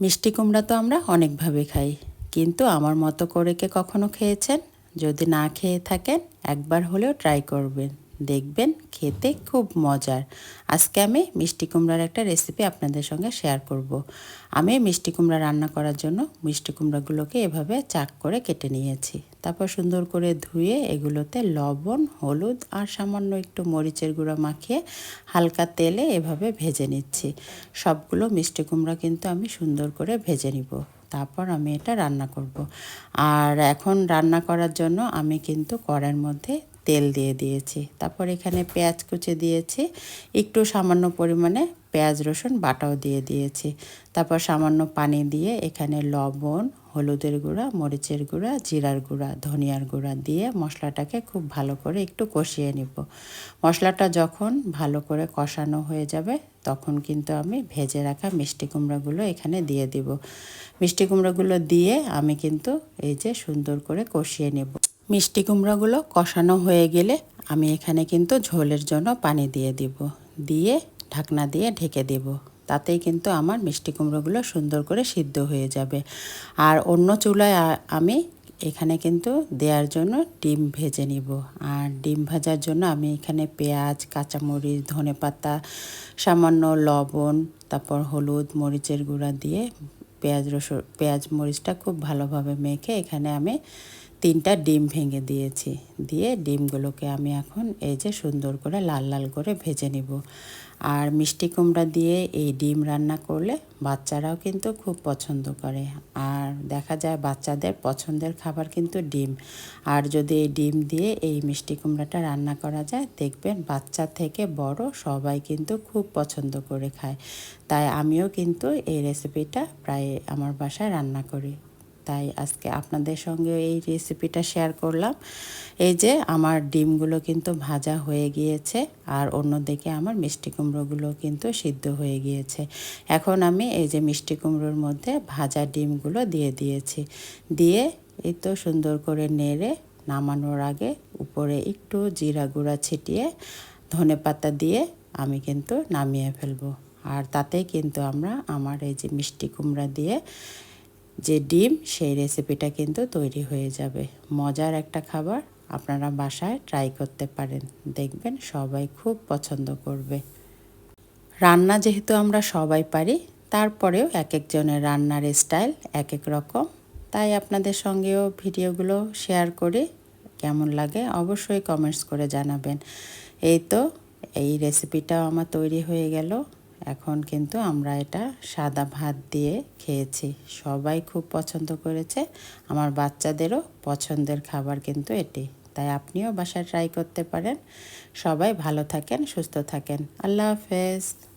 মিষ্টি কুমড়া তো আমরা অনেকভাবে খাই। কিন্তু আমার মতো করে কে কখনো খেয়েছেন? যদি না খেয়ে থাকেন, একবার হলেও ট্রাই করবেন। দেখবেন, খেতে খুব মজার আজকে আমি মিষ্টি কুমড়ার একটা রেসিপি আপনাদের সঙ্গে শেয়ার করব। আমি মিষ্টি কুমড়া রান্না করার জন্য মিষ্টি কুমড়াগুলোকে এভাবে চাক করে কেটে নিয়েছি তারপর সুন্দর করে ধুয়ে এগুলোতে লবণ, হলুদ আর সামান্য একটু মরিচের গুঁড়ো মাখিয়ে হালকা তেলে এভাবে ভেজে নিচ্ছি সবগুলো মিষ্টি কুমড়া কিন্তু আমি সুন্দর করে ভেজে নিব তারপর আমি এটা রান্না করব। আর এখন রান্না করার জন্য আমি কিন্তু কড়াইয়ের মধ্যে তেল দিয়ে দিয়েছি। তারপর এখানে পেঁয়াজ কুচে দিয়েছি। একটু সামান্য পরিমাণে পেঁয়াজ, রসুন বাটাও দিয়ে দিয়েছি। তারপর সামান্য পানি দিয়ে এখানে লবণ, হলুদের গুঁড়া, মরিচের গুঁড়া, জিরার গুঁড়া, ধনিয়ার গুঁড়া দিয়ে মশলাটাকে খুব ভালো করে একটু কষিয়ে নিব। মশলাটা যখন ভালো করে কষানো হয়ে যাবে, তখন কিন্তু আমি ভেজে রাখা মিষ্টি কুমড়াগুলো এখানে দিয়ে দিব। মিষ্টি কুমড়াগুলো দিয়ে আমি কিন্তু এই যে সুন্দর করে কষিয়ে নেব। মিষ্টি কুমড়াগুলো কষানো হয়ে গেলে আমি এখানে কিন্তু ঝোলের জন্য পানি দিয়ে দিব। দিয়ে ঢাকনা দিয়ে ঢেকে দেব। তাতেই কিন্তু আমার মিষ্টি কুমড়োগুলো সুন্দর করে সিদ্ধ হয়ে যাবে। আর অন্য চুলায় আমি এখানে কিন্তু দেওয়ার জন্য ডিম ভেজে নিব। আর ডিম ভাজার জন্য আমি এখানে পেঁয়াজ, কাঁচামরিচ, ধনে পাতা, সামান্য লবণ, তারপর হলুদ, মরিচের গুঁড়া দিয়ে পেঁয়াজ, রসুন, পেঁয়াজ, মরিচটা খুব ভালোভাবে মেখে এখানে আমি তিনটা ডিম ভেঙে দিয়েছি। দিয়ে ডিমগুলোকে আমি এখন এই যে সুন্দর করে লাল লাল করে ভেজে নিব। আর মিষ্টি কুমড়া দিয়ে এই ডিম রান্না করলে বাচ্চারাও কিন্তু খুব পছন্দ করে। আর দেখা যায় বাচ্চাদের পছন্দের খাবার কিন্তু ডিম। আর যদি এই ডিম দিয়ে এই মিষ্টি কুমড়াটা রান্না করা যায়, দেখবেন বাচ্চা থেকে বড় সবাই কিন্তু খুব পছন্দ করে খায়। তাই আমিও কিন্তু এই রেসিপিটা প্রায় আমার বাসায় রান্না করি। তাই আজকে আপনাদের সঙ্গে এই রেসিপিটা শেয়ার করলাম। এই যে আমার ডিমগুলো কিন্তু ভাজা হয়ে গিয়েছে আর অন্যদিকে আমার মিষ্টি কুমড়োগুলো কিন্তু সিদ্ধ হয়ে গিয়েছে। এখন আমি এই যে মিষ্টি কুমড়োর মধ্যে ভাজা ডিমগুলো দিয়ে দিয়েছি। দিয়ে এই তো সুন্দর করে নেড়ে নামানোর আগে উপরে একটু জিরা গুঁড়া ছিটিয়ে ধনে পাতা দিয়ে আমি কিন্তু নামিয়ে ফেলব। আর তাতেই কিন্তু আমরা আমার এই যে মিষ্টি কুমড়া দিয়ে যে ডিম, সেই রেসিপিটা কিন্তু তৈরি হয়ে যাবে। মজার একটা খাবার আপনারা বাসায় ট্রাই করতে পারেন। দেখবেন সবাই খুব পছন্দ করবে। রান্না যেহেতু আমরা সবাই পারি, তারপরেও এক একজনের রান্নার স্টাইল এক এক রকম। তাই আপনাদের সঙ্গেও ভিডিওগুলো শেয়ার করে। কেমন লাগে অবশ্যই কমেন্টস করে জানাবেন। এই তো, এই রেসিপিটাও আমার তৈরি হয়ে গেল। এখন কিন্তু আমরা এটা সাদা ভাত দিয়ে খেয়েছি। সবাই খুব পছন্দ করেছে। আমার বাচ্চাদেরও পছন্দের খাবার কিন্তু এটি। তাই আপনিও বাসায় ট্রাই করতে পারেন। সবাই ভালো থাকেন, সুস্থ থাকেন। আল্লাহ হাফেজ।